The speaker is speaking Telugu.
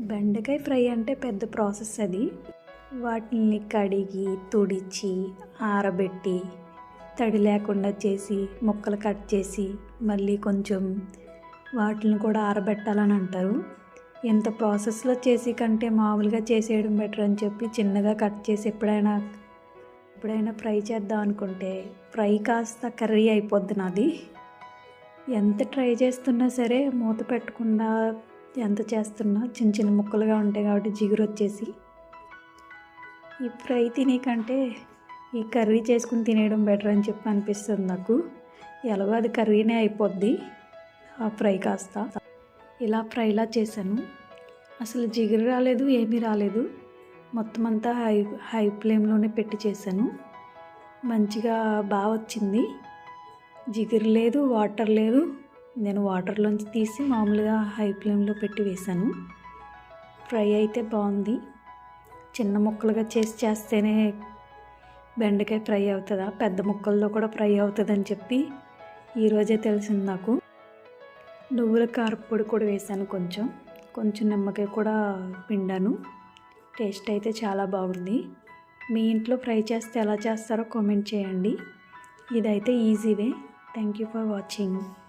బెండకాయ ఫ్రై అంటే పెద్ద ప్రాసెస్ అది. వాటిని కడిగి తుడిచి ఆరబెట్టి తడి లేకుండా చేసి ముక్కలు కట్ చేసి మళ్ళీ కొంచెం వాటిని కూడా ఆరబెట్టాలని అంటారు. ఎంత ప్రాసెస్లో చేసి కంటే మామూలుగా చేసేయడం బెటర్ అని చెప్పి చిన్నగా కట్ చేసి ఎప్పుడైనా ఎప్పుడైనా ఫ్రై చేద్దాం అనుకుంటే ఫ్రై కాస్త కర్రీ అయిపోద్ది నాది. ఎంత ట్రై చేస్తున్నా సరే మూత పెట్టకుండా ఎంత చేస్తున్నా చిన్న చిన్న ముక్కలుగా ఉంటాయి కాబట్టి జిగురు వచ్చేసి ఈ ఫ్రై తినేకంటే ఈ కర్రీ చేసుకుని తినేయడం బెటర్ అని చెప్పి అనిపిస్తుంది నాకు. ఎలాగో అది కర్రీనే అయిపోద్ది. ఆ ఫ్రై కాస్త. ఇలా ఫ్రైలా చేశాను. అసలు జిగురు రాలేదు ఏమీ రాలేదు. మొత్తం అంతా హై హై ఫ్లేమ్లోనే పెట్టి చేశాను. మంచిగా బాగా వచ్చింది జిగురు లేదు వాటర్ లేదు. నేను వాటర్లోంచి తీసి మామూలుగా హై ఫ్లేమ్లో పెట్టి వేశాను. ఫ్రై అయితే బాగుంది. చిన్న ముక్కలుగా చేసి చేస్తేనే బెండకాయ ఫ్రై అవుతుందా? పెద్ద ముక్కల్లో కూడా ఫ్రై అవుతుందని చెప్పి ఈరోజే తెలిసింది నాకు. నువ్వుల కారపొడి కూడా వేసాను కొంచెం. కొంచెం నిమ్మకాయ కూడా పిండాను. టేస్ట్ అయితే చాలా బాగుంది. మీ ఇంట్లో ఫ్రై చేస్తే ఎలా చేస్తారో కామెంట్ చేయండి. ఇదైతే easy way. Thank you for watching.